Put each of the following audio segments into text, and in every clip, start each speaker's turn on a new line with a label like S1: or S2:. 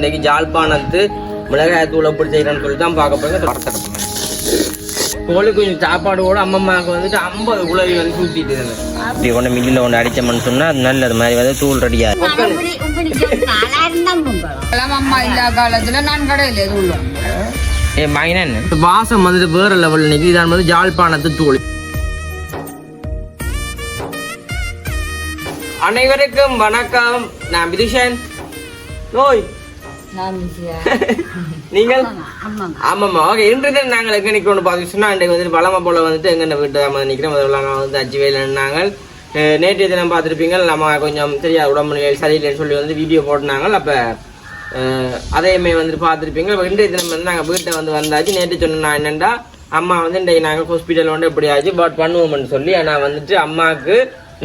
S1: இன்னைக்கு ஜாழ்ப்பாணத்து மிளகாய் தூளை எப்படி செய்யறேன்னு சொல்லி தான் பார்க்க வரத்தடப்போம் கோழி கொஞ்சம் சாப்பாடு கூட அம்மம்மாவுக்கு வந்துட்டு ஐம்பது குளவி வந்து சூத்திட்டு இருந்தேன். இப்படி கொண்டு மில்லில் ஒன்று அடிச்சோம்னு சொன்னா அது நல்லது. மாதிரி வந்து தூள் ரெடியா
S2: எல்லாம் அம்மா இல்லா காலத்துல நான் கடையில் எது உள்ளோம்
S1: ஏ மைனா என்ன? வாசம் வந்துட்டு வேற லெவல் நிற்கி இதான் வந்து ஜாழ்ப்பாணத்து தூள். அனைவருக்கும் வணக்கம். நான் விதிஷன் நோய் நீங்கள் ஆமாம்மா ஓகே இன்று தினம் நாங்கள் எங்கே நிற்கிறோம்னு பார்த்து சொன்னால் இன்றைக்கு வந்துட்டு பலமா போல வந்துட்டு எங்கே வீட்டு தான் வந்து நிற்கிறோம். முதல்ல நாங்கள் வந்து அஞ்சு வேலை நாங்கள் நேற்றைய தினம் பார்த்துருப்பீங்க நம்ம கொஞ்சம் தெரியாது உடம்பு நிலை சரியில்லைன்னு சொல்லி வந்து வீடியோ போட்டினாங்க அப்போ அதையுமே வந்துட்டு பார்த்துருப்பீங்க இப்போ இன்றைய தினம் வந்து நாங்கள் வீட்டை வந்து வந்தாச்சு. நேற்று சொன்னா என்னென்னா அம்மா வந்து இன்றைக்கு நாங்கள் ஹாஸ்பிட்டல் வந்து எப்படி ஆச்சு பட் பண்ணுவோம்னு சொல்லி ஆனால் வந்துட்டு அம்மாவுக்கு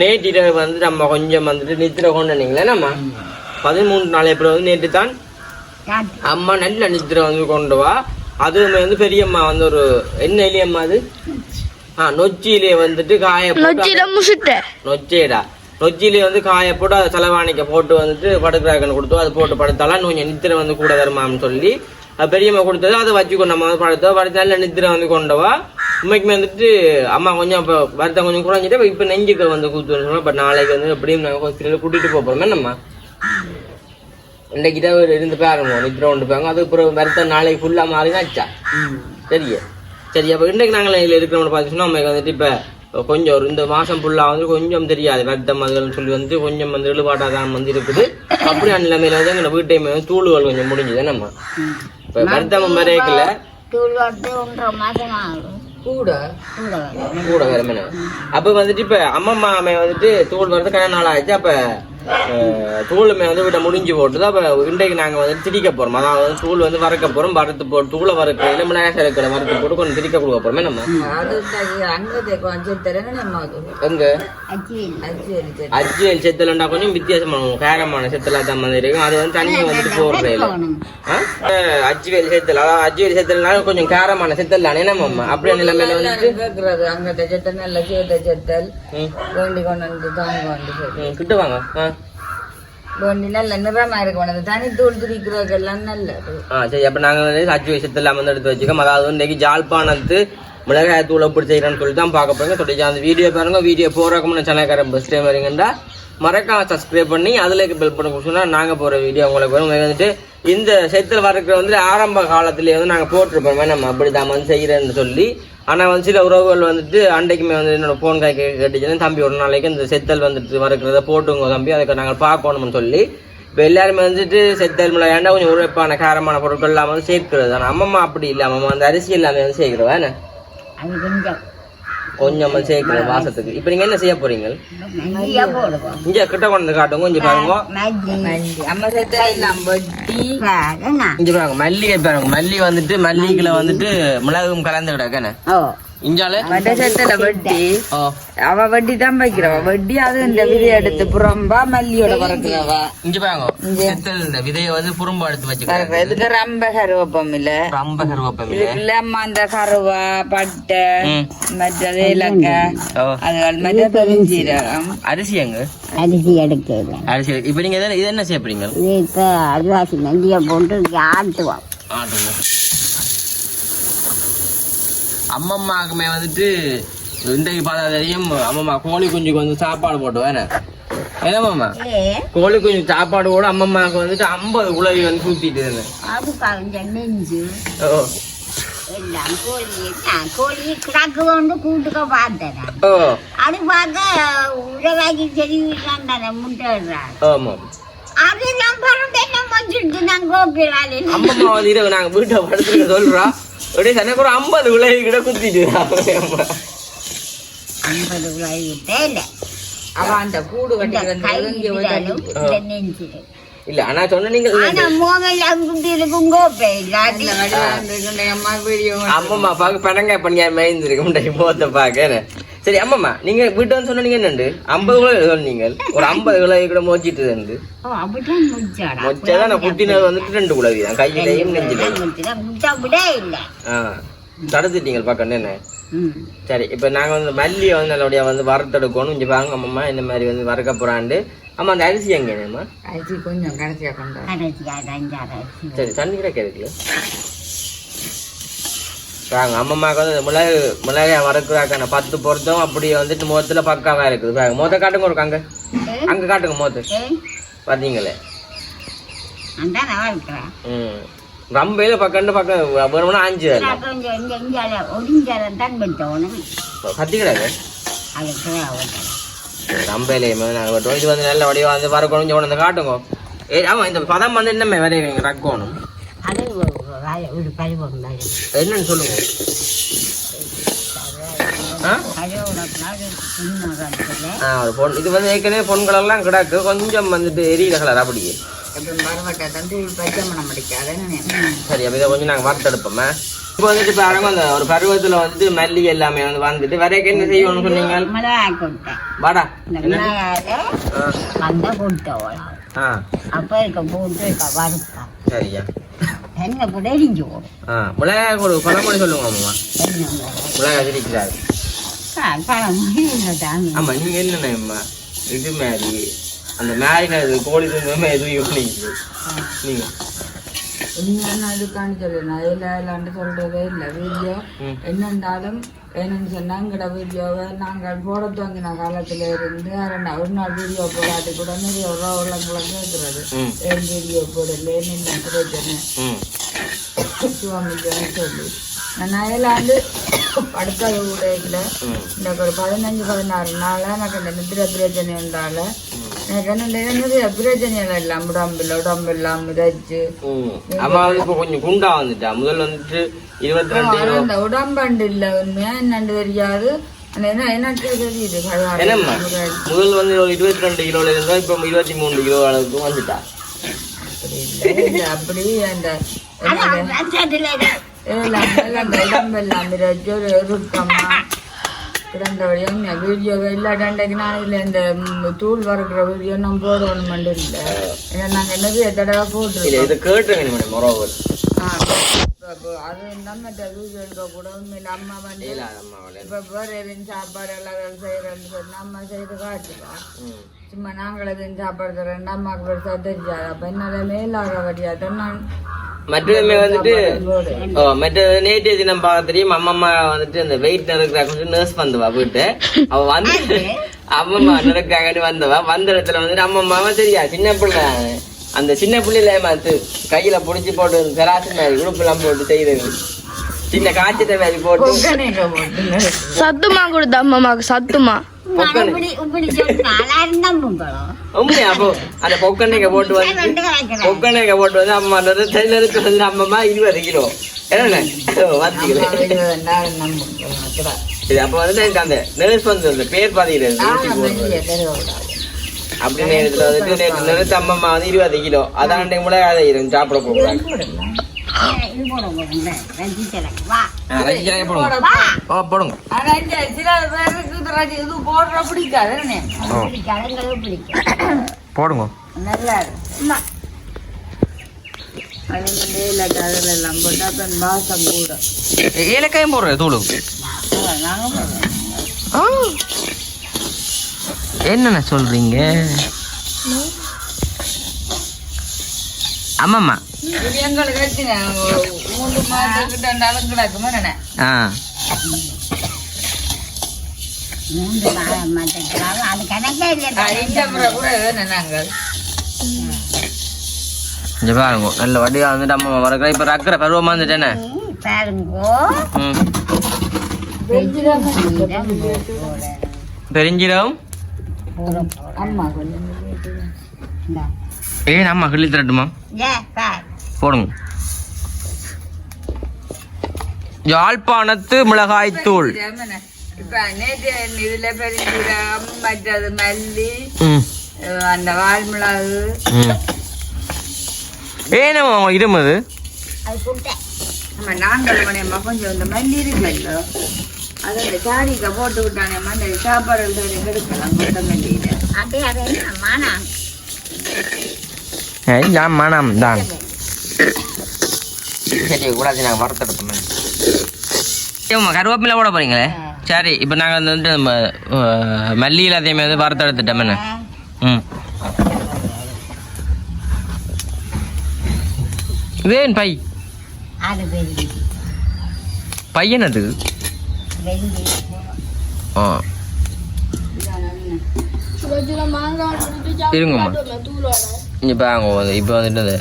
S1: நேற்று இரவு வந்துட்டு அம்மா கொஞ்சம் வந்துட்டு நித்திர கொண்டு வந்தீங்களே நம்ம பதிமூணு நாள் ஏப்ரல் வந்து நேற்று தான் அம்மா நல்ல நித்திரை வந்து கொண்டு வா. அதுவுமே வந்து பெரியம்மா வந்து ஒரு என்ன இலையம்மா அது? ஆ நொச்சியிலே வந்துட்டு காய போட்டு நொச்சேடா நொச்சியிலே வந்து காய போட்டு அதை செலவாணிக்க போட்டு வந்துட்டு படுக்கிறாங்கன்னு கொடுத்தோம். அது போட்டு படுத்தாலாம் கொஞ்சம் நித்திரை வந்து கூட வருமான்னு சொல்லி. அது பெரியம்மா கொடுத்தது அதை வச்சுக்கோ நம்ம வந்து படுத்து நல்ல நித்திரை வந்து கொண்டு வா. உண்மைக்குமே வந்துட்டு அம்மா கொஞ்சம் இப்போ வருத்தம் கொஞ்சம் குறைஞ்சிட்டு இப்போ நெஞ்சுக்கு வந்து கூத்துன்னு சொன்னோம் பட் நாளைக்கு வந்து எப்படியும் நாங்கள் ஹாஸ்பிட்டலில் கூட்டிகிட்டு போகிறோமே நம்ம இன்னைக்கு தான் இருந்து பாருங்க நித்திரம் கொண்டு போவாங்க அது அப்புறம் வருத்தம் நாளைக்கு ஃபுல்லாக மாறினாச்சா சரியா? சரி அப்போ இன்றைக்கு நாங்கள் இதில் இருக்கிறவங்க பார்த்துச்சுன்னா நம்ம வந்துட்டு இப்போ கொஞ்சம் ஒரு இந்த மாதம் ஃபுல்லாக வந்து கொஞ்சம் தெரியாது. வருத்தம் அதுகள்னு சொல்லி வந்து கொஞ்சம் வந்து இழுபாட்டாக தான் வந்து இருக்குது. அப்படியான நிலைமையில வந்து எங்கள் வீட்டையுமே வந்து தூளுகள் கொஞ்சம் முடிஞ்சுது. நம்ம இப்போ வருத்தம் வரைக்கல
S2: கூட?
S1: கூட வேற என்ன? அப்போ வந்துட்டு இப்போ அம்மம்மா அம்மையை வந்துட்டு தூள் வரது கன நாள் ஆச்சு அப்போ தூளுமே வந்து விட முடிஞ்சு போட்டுது அப்போ இன்றைக்கு நாங்கள் வந்து திரிக்க போகிறோம் அதாவது வந்து தூள் வந்து வறுக்க போகிறோம் வறுத்து போட்டு தூளை வறுக்க இல்லை மிளகாய் வறுத்து போட்டு கொஞ்சம் திரிக்க கொடுக்க போகிறோமே நம்ம.
S2: அங்கே
S1: அஜ்ஜல் செத்தலண்டா கொஞ்சம் வித்தியாசமான காரமான செத்தலா தான் மாதிரி இருக்கும். அது வந்து தண்ணி வந்துட்டு போடுறது இல்லை. அஜ்வேல் செத்தல் அதாவது அஜ்வேல் செத்தல்னால கொஞ்சம் காரமான செத்தல் தானே நம்ம அப்படியே நிலைமையில வந்துட்டு
S2: கேட்கறது அங்கே செத்தல் நல்ல சேத்த செத்தல். வேண்டி கொண்டு வந்து தாங்க
S1: ம், கிட்ட வாங்க. ஆ.
S2: வேண்டி நல்ல நிறமா தனி தூள் திரிக்கிறதுக்கெல்லாம் நல்லது
S1: ஆ சரி அப்போ நாங்கள் வந்து அச்சு வந்து எடுத்து வச்சுக்கோம் அதாவது இன்றைக்கி ஜாழ்ப்பாணத்து மிளகாய் தூள் எப்படி செய்கிறேன்னு சொல்லி தான் பார்க்க போகிறோங்க சொல்லி அந்த வீடியோ பாருங்க வீடியோ போகிறக்கு முன்னே சேனல்காரன் பஸ் டைம் வரீங்கன்னா மறக்காம சப்ஸ்கிரைப் பண்ணி அதில் பெல் பண்ண கொடுத்தோம்னா நாங்கள் போகிற வீடியோ உங்களுக்கு வரும். வந்துட்டு இந்த சைத்தில் வரக்கிற வந்து ஆரம்ப காலத்துலேயே வந்து நாங்கள் போட்டிருப்போம். நம்ம அப்படி தான் வந்து செய்கிறேன்னு சொல்லி. ஆனால் வந்து சில உறவுகள் வந்துட்டு அன்றைக்குமே வந்து என்னோடய ஃபோன் கை கேட்டுச்சுன்னா தம்பி ஒரு நாளைக்கு இந்த செத்தல் வந்துட்டு வரக்கிறத போட்டுங்க தம்பி. அதுக்கு நாங்கள் பார்க்கணும்னு சொல்லி. இப்போ எல்லாருமே வந்துட்டு செத்தல் மிளகாண்டா கொஞ்சம் உழைப்பான காரமான பொருட்கள் இல்லாமல் வந்து சேர்க்கிறது ஆனால் அம்மம்மா அப்படி இல்லை. அம்மம்மா அந்த அரிசி எல்லாமே வந்து சேர்க்கிறவா என்ன?
S2: கொஞ்சம்
S1: சேர்க்கணும் வாசத்துக்கு இப்போ நீங்க என்ன செய்ய போறீங்க? இங்க கிட்ட கொண்டு வந்து காட்டுங்க. கொஞ்சம் பாருங்க. இங்க பாருங்க. மல்லிகை பாருங்க. மல்லி வந்துட்டு மல்லிகைல வந்துட்டு மிளகும் கலந்து கிடக்கண்ணே இஞ்சாலே?
S2: வட்டை. சேர்த்தல வட்டி அவ வட்டி தான் வைக்கிறவ. வட்டி அது இந்த விதை எடுத்து புறம்பா மல்லியோட பறக்குறவா.
S1: பாருங்க செத்தல் இந்த விதையை வந்து புறம்பு எடுத்து வச்சுக்கிறேன்.
S2: இதுக்கு ரொம்ப கருவேப்பம் இல்ல.
S1: ரொம்ப கருவேப்பம் இல்லை.
S2: அம்மா அந்த கருவா பட்டை. மற்றது இலக்காய்
S1: ஓ.
S2: அதுகள் மற்ற பெருஞ்சீரகம்.
S1: அரிசி எங்க?
S3: அரிசி எடுக்கிறது
S1: அரிசி இப்போ நீங்கள் இதை என்ன செய்ய போறீங்க?
S3: இது இப்போ அரிவாசி நெஞ்சியை போட்டு ஆட்டுவோம்.
S1: ஆட்டுங்க. அம்மம்மாக்குமே வந்துட்டு இன்றைக்கு பார்த்தா தெரியும் அம்மம்மா கோழி குஞ்சுக்கு வந்து சாப்பாடு போட்டு வேணே என்னம்மா கோழி குஞ்சு சாப்பாடு கூட அம்மம்மாவுக்கு வந்துட்டு ஐம்பது உழவி வந்து சூத்திட்டு இருந்தேன்
S3: அது கோழி நான் கிடக்கு கொண்டு கூட்டுக்க பார்த்தேன். அது பார்க்க உழவாக்கி சரி தானே பிறந்து என்ன வச்சுட்டு நான் கோபிலாலே
S1: அம்மம்மா வந்து இரவு நாங்கள் வீட்டை படுத்துருக்க சொல்றா. அப்படியே எனக்கு ஒரு ஐம்பது உழவி கிட்ட குத்திட்டு அம்மா
S3: ஐம்பது உழவிட்டே இல்லை
S2: அவ அந்த கூடு கட்டி
S1: இல்ல ஆனா சொன்ன நீங்க
S2: அம்மா வீடியோ
S1: அம்மம்மா பார்க்க பணங்க பண்ணியா மேய்ந்திருக்கு முட்டை போத்த பார்க்க சரி அம்மம்மா நீங்க வீட்டு வந்து சொன்னீங்க என்னண்டு? ஐம்பது கிலோ சொன்னீங்க ஒரு ஐம்பது கிலோ கூட மோச்சிட்டு இருந்து மொச்சதான் நான் குட்டினது வந்துட்டு ரெண்டு குலவி தான். கையிலையும் நெஞ்சிலையும். ஆ தடுத்துட்டீங்க பக்கம் என்ன
S3: ம்.
S1: சரி இப்போ நாங்கள் வந்து மல்லியை வந்து நல்லபடியாக வந்து வறுத்தெடுக்கணும் இங்கே பாருங்க அம்மம்மா இந்த மாதிரி வந்து வறுக்க போகிறாண்டு ஆமா அந்த அரிசி எங்கேம்மா
S2: அரிசி கொஞ்சம்.
S3: கடைசியாக
S1: சரி தண்ணி கிடைக்கிறதுல பாருங்க அம்மம்மாவுக்கு வந்து மிளகு மிளகை வறுக்குறாக்கான பத்து பொருத்தம் அப்படியே வந்துட்டு முகத்துல பக்காவா இருக்குது. பாருங்க முகத்தை காட்டுங்க ஒரு அங்க அங்க காட்டுங்க முகத்து. பார்த்தீங்களே ம். ரம்பையில பக்கண்டு பக்கம் வருமானா அஞ்சு
S3: இந்த
S1: கத்திக்கிறாங்க ரம்பையிலேயுமே நாங்கள் வெட்டுவோம் இது. வந்து நல்ல வடிவா வந்து கொண்டு வந்து காட்டுங்க. ஏ ஆமா இந்த பதம் வந்து என்னமே வரைவீங்க ரக்கணும்.
S3: அது ஒரு பருவம் தான்
S1: என்னன்னு சொல்லுங்க இது வந்து ஏற்கனவே பொன் கலர்லாம் கிடக்கு. கொஞ்சம் வந்துட்டு எரியல கலர் அப்படியே. சரி அப்போ இதை கொஞ்சம் நாங்கள் வறுத்தெடுப்போமே இப்போ வந்துட்டு இப்போ அடங்க அந்த ஒரு பருவத்தில் வந்து மல்லி எல்லாமே வந்து வந்துட்டு வரைக்கும் என்ன செய்யணும்னு சொன்னீங்க? வாடா.
S3: வந்த
S1: ஆ.
S3: அப்போ இருக்க போட்டு
S1: சரியா.
S3: என்ன கூட எரிஞ்சு
S1: பழமொழி சொல்லுங்க அம்மா
S3: என்ன
S1: மிளகாய் சிரிக்கிறாரு
S3: பழம் தாங்க
S1: ஆமா நீங்க என்னண்ணா இது மாதிரி அந்த மேரினது கோழி துண்டுமே எதுவும் பண்ணிக்கிது நீங்க
S2: உண்மையான இதுக்கான்னு சொல்லணும் அதில் இல்லாண்டு சொல்றதே இல்லை வீடியோ. என்னென்றாலும் என்னன்னு சொன்னா எங்கட வீடியோவை நாங்கள் போட துவங்கின காலத்துல இருந்து ரெண்டா ஒரு நாள் வீடியோ போடாட்டி கூட நிறைய உள்ளங்குளம் கேட்கறது ஏன் வீடியோ போடல என்ன பிரச்சனை சுவாமிக்கு சொல்லி நான் அயலாண்டு உடையில
S1: ம்
S2: எனக்கு ஒரு பதினஞ்சு பதினாறு நாளா எனக்கு இந்த நிதிர பிரச்சனை உண்டால
S1: கொஞ்சம் குண்டா வந்துட்டா. முதல் வந்துட்டு இருபத்தி ரெண்டு
S2: உடம்பண்டு இல்ல உண்மையா என்னன்னு தெரியாது.
S1: என்னம்மா? முதல் வந்து இருபத்தி ரெண்டு கிலோல இருந்தா இப்போ இருபத்தி மூணு கிலோ அளவுக்கு வந்துட்டா.
S2: அப்படி அந்த உடம்பெல்லாம் மிதச்சு ஒரு இறுக்கமா கிடந்தபடியும் வீடியோ இல்லாட்டண்டைக்கு நான் இதுல இந்த தூள் வறுக்கிற வீடியோ நான் போடணும் இல்லை. ஏன்னா நாங்கள் நிறைய தடவை
S1: இல்ல
S2: போட்டுருக்கோம்.
S1: இது கேட்டுருங்க மேடம்
S2: ஆ, அது நம்ம கூட அம்மா வந்து
S1: அம்மா.
S2: இப்ப வேற எதுவும் சாப்பாடு எல்லாம் செய்யறேன்னு சொல்லி நம்ம செய்து காட்டுவோம் சும்மா நாங்கள் எதுவும் சாப்பாடு தரேன் அம்மாவுக்கு பெருசா தெரியாது அப்ப என்னால மேலாக வழியாத நான்
S1: மற்றதுமே வந்துட்டு. ஓ மற்ற நேற்று தினம் பார்க்க தெரியும் அம்மம்மா வந்துட்டு அந்த வெயிட் நடக்கிற கொஞ்சம் நர்ஸ் வந்தவா வீட்டு அவ வந்து அம்மம்மா நடக்காங்கன்னு வந்தவா வந்த இடத்துல வந்துட்டு அம்மம்மாவா சரியா சின்ன பிள்ளை அந்த சின்ன பிள்ளையில ஏமாத்து கையில புடிச்சு போட்டு சராசரி மாதிரி உடுப்பெல்லாம் போட்டு செய்யுது சின்ன காய்ச்சத்தை மாதிரி போட்டு.
S4: சத்துமா கொடுத்த அம்மாமாக்கு சத்துமா.
S1: அந்த பொக்கண்ணைக்க போட்டு வந்து பொக்கண்ணைக்க போட்டு வந்து அம்மா தென்னருக்கு வந்து அம்மம்மா இருபது கிலோ. என்ன. இது அப்ப வந்து எனக்கு அந்த நர்ஸ் வந்து பேர் பாத்தீங்கன்னா
S2: நாங்க வெளியே தெரிய விடாது.
S1: அப்படி நேரத்துல வந்துட்டு நேற்று நிறுத்த அம்மம்மா வந்து இருபது கிலோ அதாண்டே கூட அதை இருந்து சாப்பிட போகிறாங்க
S3: போடுங்க
S2: இது போடுற வந்து இருந்தாலும் கிடக்குமா என்ன
S1: ஆ. பாருங்க நல்ல வடிவா வந்துட்டு அம்மா வரக்கிற இப்ப ரக்கிற பருவமா வந்துட்டேனே
S3: ம், பாருங்கோ.
S1: ம்.
S3: இடம் போட.
S1: பெருஞ்சீரகம். ஏன் அம்மா கிள்ளி தரட்டுமா. போடுங்க. யாழ்ப்பாணத்து மிளகாய் தூள்
S2: இதுல பெருஞ்சீரகம் மற்றது மல்லி அந்த வால்மிளகு
S1: ஏனம்மா இருமது
S2: நாங்கள் கொஞ்சம் இந்த மல்லி இருக்குல்ல. அது அந்த சரி
S1: கூடாது நாங்கள் வரத்தெடுப்போம் ஏம்மா கருவேப்பிலை போட போறீங்களே? சரி இப்போ நாங்கள் வந்து வந்துட்டு நம்ம மல்லியில் அதே மாதிரி வரத்தெடுத்துட்டோம்னு ம். வேன் பை. பையன்
S3: அது.
S1: ஆ. இருங்கம்மா. இங்கே பாங்க இப்போ வந்துட்டு
S3: அது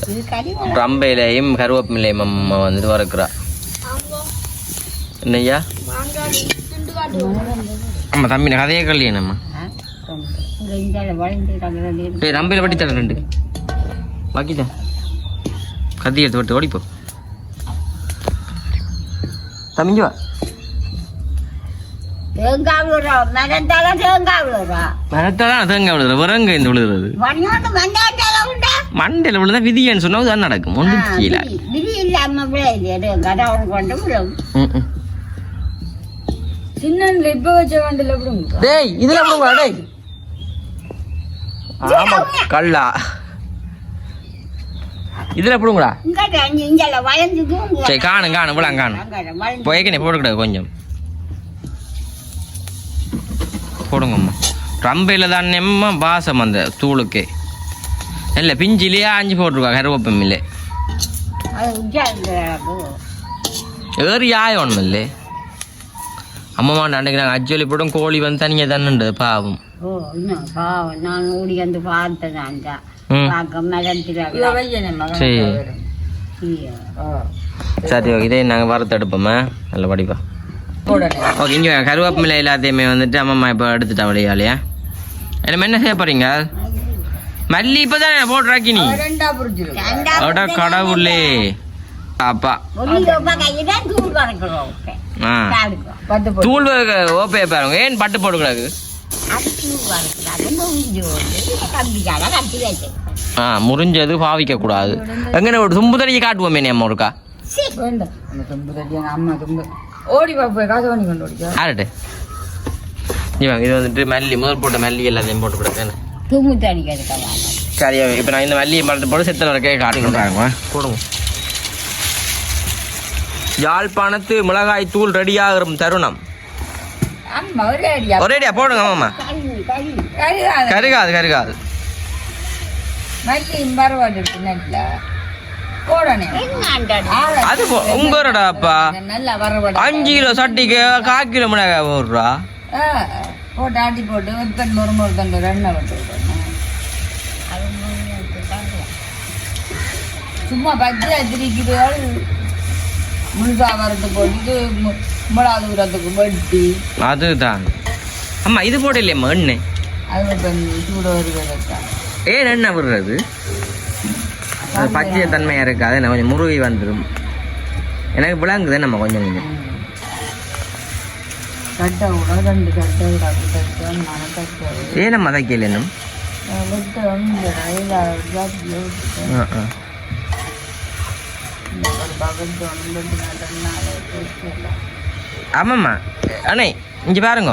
S1: ரம்பையிலையும் கருவேப்பிலையும் அம்மா வந்துட்டு வறுக்கிறா. என்னய்யா? ஆமாம் தம்பி நான் கதையே கல்யாணம்மா
S3: இங்கே
S1: ஏய் ரம்பையில் வட்டி தரேன் ரெண்டு. பாக்கிதான் கத்தி எடுத்து வட்டு ஓடிப்போ. தம்பிங்க வா.
S3: தேங்காய் விழுறோம் மரத்தால தேங்காய் விழுறோம்
S1: தேங்காய் விறங்க இந்த
S3: மண்டாட்டால உண்டா?
S1: மண்டையில் விழுந்தா விதியன்னு சொன்னா தான் நடக்கும். ஒன்றும் கீழே.
S3: விதி. இல்லாம விளையாது கதவன் கொண்டு விழும்.
S1: ம், ம்.
S2: சின்னன்ல இப்ப வச்ச வண்டில விடுங்க
S1: டேய் இதுல விடுங்க டேய். ஆமா கல்லா. இதுல சரி காணும் காணும் விழா காணும்.
S3: வளைஞ்சு
S1: போய்க்கனே போட்டுக்கிட கொஞ்சம். போடுங்கம்மா ரம்பையில் தானேம்மா பாசம் அந்த தூளுக்கு. இல்லை பிஞ்சிலேயே ஆஞ்சி போட்டிருக்கா கருவேப்பம் இல்லை
S3: அது உஜாந்து
S1: ஏறி ஆயம் ஒன்றும் இல்லை அம்மா அன்றைக்கு நாங்கள் அஜ்ஜொலி போடும் கோழி வந்து தனியாக தானுண்டு பாவம்.
S3: பாவம். நான் ஓடி வந்து
S1: சரி. ஓகே இதே நாங்கள் வறுத்து எடுப்போம்மா நல்ல படிப்பா. ஓகே இங்கே கருவேப்பிலை எல்லாத்தையுமே வந்துட்டு அம்மா இப்போ எடுத்துட்டா வழியாலையா என்ன என்ன செய்ய போறீங்க? மல்லி இப்போ தானே போட்டுறாக்கி நீ அட கடவுளே. அப்பா.
S3: தூள் வரைக்கிறோம்
S1: ஆ.
S3: சாப்பிடுவோம்
S2: பத்து போடு.
S1: தூள் ஓப்பே பாருங்க. ஏன் பட்டு
S3: வச்சிருக்கோம்
S1: ஆ முறிஞ்சது பாவிக்க கூடாது எங்கே ஒரு தும்பு தடியை காட்டுவோமே அம்மா ஒருக்கா?
S2: ஓடி போய் காசு பண்ணி கொண்டு ஓடிக்கா.
S1: ஆரட்டு இது வந்துட்டு மல்லி முதல் போட்ட மல்லி எல்லாத்தையும் போட்டு விடுறேன்
S3: தூங்கு தண்ணி கிடைக்கலாம்
S1: சரி இப்போ நான் இந்த மல்லியை மரத்தை போட்டு செத்தல இருக்க காட்டுறாங்க போடுங்க. யாழ்ப்பாணத்து மிளகாய் தூள் ரெடியாகிற தருணம்.
S2: ஒரே அடியா.
S1: ஒரேடியா போடுங்க ஆமாம்மா
S3: கறி கறி
S2: கருகாத.
S1: கருகாது கருகாது.
S2: மல்லியும்
S1: அது
S2: வரவட.
S1: அஞ்சு கிலோ சட்டிக்கு கால் கிலோ மிளகாய் போடுறா.
S2: போட்டு ஆட்டி போட்டு வெப்பன் ஒரு ஒரு தண்டு எண்ணெய் விடணும். சும்மா பச்சை திரிக்கிறாள் முழுசா வறுத்து போட்டுட்டு மு- மிளகாது உரத்துக்கு வெட்டி.
S1: அதுதான். அம்மா இது போட இல்லையம்மா எண்ணெய்.
S2: அது சூட வருவதற்காக
S1: ஏன் எண்ணெய் விடுறது? அது பச்சை தன்மையாக இருக்காது நான் கொஞ்சம் முருகி வந்துடும் எனக்கு விளங்குது நம்ம கொஞ்சம் கொஞ்சம். ஏன் நம்ம தைக்கல இன்னும்? ஆமாம்மா அண்ணே இங்கே பாருங்க.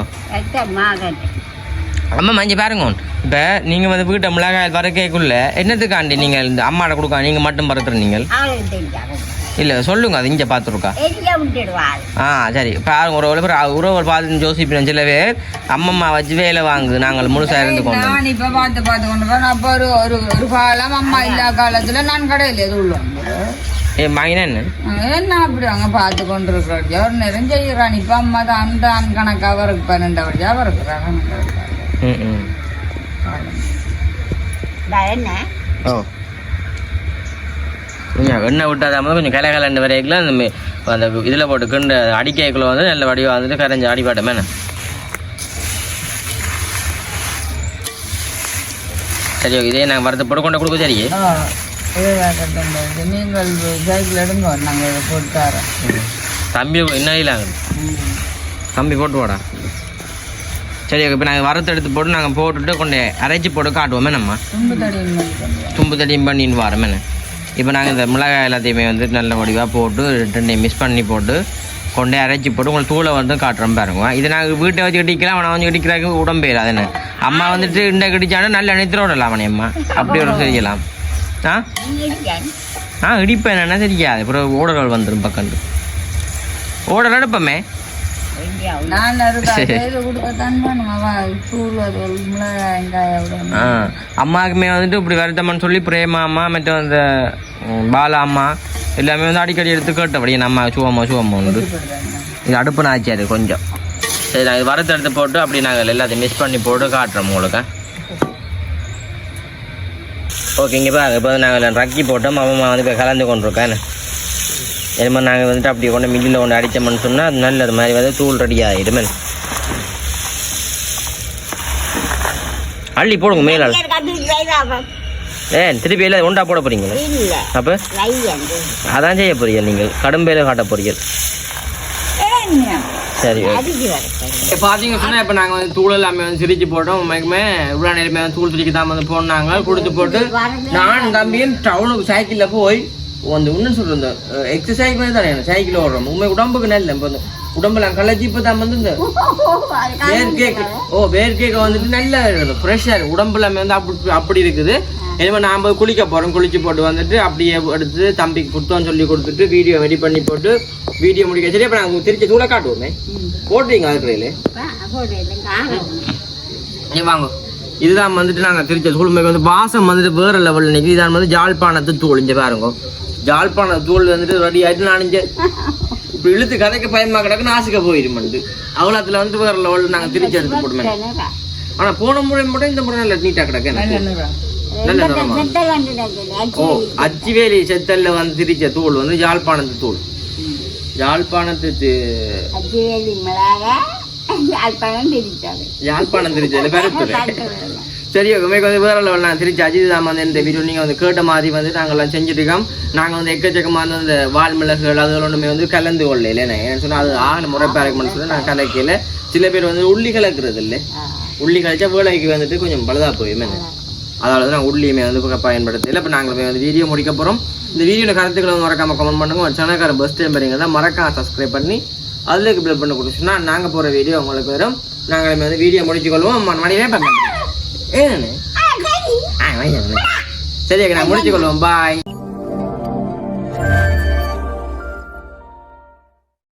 S1: ஆமாம்மா இங்கே பாருங்க. இப்போ நீங்கள் வந்து வீட்டை மிளகாய் வறுக்கைக்குள்ள என்னத்துக்காண்டி நீங்கள் இந்த அம்மாட்ட கொடுக்க நீங்கள் மட்டும் பறக்குற நீங்கள்? இல்லை சொல்லுங்க அது இங்கே பார்த்துருக்கா ஆ சரி பாருங்க ஒரு ஒரு பேர் உறவு பார்த்து ஜோசிப்பின் சில பேர் அம்மம்மா வச்சு வேலை வாங்குது நாங்கள் முழுசாக இருந்து கொண்டு
S2: நான் இப்ப பார்த்து பார்த்து கொண்டு அப்ப ஒரு ஒரு ஒரு காலம் அம்மா இல்லா காலத்துல நான் கடையில் எது உள்ள
S1: ஏ மகினா என்ன
S2: என்ன? அப்படி அங்க பார்த்து கொண்டு இருக்கிறோம் ஒரு நேரம் செய்யறான் இப்ப அம்மா தான் தான் கணக்கா அவருக்கு பன்னெண்டு வழியா அவருக்குறாங்க
S1: ம் ம்.
S3: என்ன
S1: ஓ. கொஞ்சம் எண்ணெய் விட்டாதாம கொஞ்சம் கலை கலண்டு வரைக்கும் அந்த அந்த இதில் போட்டு கிண்டு அடிக்கைக்குள்ள வந்து நல்ல வடிவாக வந்துட்டு கரைஞ்சி அடிப்பாட்டமே சரி ஓகே. இதே நாங்கள் வரது போட்டு கொண்டு கொடுக்க சரி.
S2: நீங்கள் சைக்கிள் எடுங்க போட்டு
S1: தம்பி என்ன இல்லாங்க தம்பி போட்டு போடா சரி இப்போ நாங்கள் வரத்து எடுத்து போட்டு நாங்கள் போட்டுட்டு கொண்டு அரைச்சி போட்டு காட்டுவோமே. நம்ம
S2: தும்பு
S1: தடியும் பண்ணின்னு வரோமே இப்போ நாங்கள் இந்த மிளகாய் எல்லாத்தையுமே வந்து நல்ல வடிவாக போட்டு ரெண்டையும் மிஸ் பண்ணி போட்டு கொண்டே அரைச்சி போட்டு உங்களுக்கு தூளை வந்து காட்டுறோம் பாருங்க. இது நாங்கள் வீட்டை வச்சு கட்டிக்கலாம் அவனை வந்து கட்டிக்கிறாங்க உடம்பு இல்லாதுன்னு அம்மா வந்துட்டு இண்டை கடிச்சானா நல்ல நித்திர விடலாம் அவனை அம்மா? அப்படி ஒரு செய்யலாம். ஆ? ஆ இடிப்பேன் என்ன தெரியாது. அப்புறம் ஓடர்கள் வந்துடும் பக்கம். ஓடல் எடுப்போமே? அம்மாவுக்குமே வந்துட்டு இப்படி வருத்தம்னு சொல்லி பிரேமா அம்மா மற்றும் அந்த பாலா அம்மா எல்லாமே வந்து அடிக்கடி எடுத்து கேட்டபடி நம்ம சுவமோ சுவமோ உண்டு. இது அடுப்பு நாச்சியாரு கொஞ்சம். சரி நாங்கள் வரத்து எடுத்து போட்டு அப்படி நாங்கள் எல்லாத்தையும் மிஸ் பண்ணி போட்டு காட்டுறோம் உங்களுக்கு. ஓகே இங்கே இப்போ நாங்கள் ரக்கி போட்டோம். அம்மா வந்து இப்போ கலந்து கொண்டிருக்கேன் இது மாதிரி நாங்கள் வந்துட்டு அப்படி கொண்டு மில்லில் கொண்டு அடித்தோம்னு சொன்னால் அது நல்லது மாதிரி வந்து தூள் ரெடி ஆகிடுமே அள்ளி போடுங்க மேலே ஏன் திருப்பி எல்லாம் ஒன்றா போட போறீங்களா?
S3: இல்ல.
S1: அப்போ? அதான் செய்ய போறீங்க நீங்கள். கடும்பேல காட்ட போறீங்க. சரி பார்த்தீங்க சொன்னால் இப்போ நாங்கள் வந்து தூள் எல்லாமே வந்து சிரிச்சு போட்டோம். உண்மைக்குமே இவ்வளோ நேரமே வந்து தூள் சிரிக்கு தான் வந்து போனாங்க. கொடுத்து போட்டு நான் தம்பியும் டவுனுக்கு சைக்கிளில் போய் அந்த இன்னும் சொல்கிறேன் இந்த எக்ஸசைஸ் பண்ணி தானே சைக்கிள் ஓடுறோம். உண்மை உடம்புக்கு நல்ல இப்போ உடம்புல கலைச்சி இப்போ தான் வந்து இந்த வேர் கேக் ஓ வேர் கேக் வந்துட்டு நல்ல ஃப்ரெஷ்ஷாக உடம்பு எல்லாமே வந்து அப்படி அப்படி இருக்குது. இனிமே நாம குளிக்க போறோம். குளிச்சு போட்டு வந்துட்டு அப்படியே எடுத்து தம்பிக்கு புத்தகம் சொல்லி கொடுத்துட்டு வீடியோ ரெடி பண்ணி போட்டு வீடியோ முடிக்க சரி அப்ப நாங்க திருச்சி தூளை காட்டுவோமே. போடுறீங்க அதுக்குறையில நீ வாங்க. இதுதான் வந்துட்டு நாங்க திருச்சி தூள் வந்து வாசம் வந்துட்டு வேற லெவல்ல நிற்குது இதான் வந்து ஜாழ்ப்பாணத்து தூள் இங்க பாருங்க. ஜாழ்ப்பாண தூள் வந்துட்டு ரெடி ஆயிட்டு நான் இப்படி இழுத்து கதைக்கு பயமா கிடக்கு நாசுக்க போயிருமெண்டு அவ்வளோத்துல வந்து வேற லெவலில் நாங்க திருச்சி எடுத்து போடுமே ஆனா போன முறை மட்டும் இந்த முறை நல்ல நீட்டா கிடக்கு எனக்கு. ஓ அச்சிவேலி செத்தல்ல வந்து திரிச்ச தூள் வந்து யாழ்ப்பாணத்து தூள் யாழ்ப்பாணத்து
S3: யாழ்ப்பாணம்
S1: திருச்சல பெருத்துறை சரி உங்களுக்கு வந்து வேற லெவல் நான் திருச்சி அஜித் தான் வந்து இந்த வீடியோ நீங்கள் வந்து கேட்ட மாதிரி வந்து நாங்கள்லாம் செஞ்சுட்டு இருக்கோம் நாங்கள் வந்து எக்கச்சக்கமாக வந்து அந்த வால் மிளகுகள் அது ஒன்றுமே வந்து கலந்து கொள்ள இல்லைண்ணே ஏன்னு சொன்னால் அது ஆள் முறைப்பாருக்குன்னு சொல்லி நான் கலக்கையில் சில பேர் வந்து உள்ளி கலக்கிறது இல்லை உள்ளி கழிச்சா வேலைக்கு வந்துட்டு கொஞ்சம் பழுதா போயுமே அதனால தான் நான் உள்ளியுமே வந்து இப்ப பயன்படுத்தல. இப்போ நாங்கள் வந்து வீடியோ முடிக்க போகிறோம் இந்த வீடியோட கருத்துக்களை வந்து மறக்காம கமெண்ட் பண்ணுங்க. ஒரு சேனல்கார பஸ் டைம் பாருங்க தான் மறக்காம சப்ஸ்கிரைப் பண்ணி அதுலேயே பில் பண்ண கொடுத்துச்சுன்னா நாங்கள் போகிற வீடியோ உங்களுக்கு வரும். நாங்கள் வந்து வீடியோ முடிச்சுக்கொள்வோம் மணிவே பண்ண ஏன்னு சரி. நான் முடிச்சுக்கொள்வோம் பாய்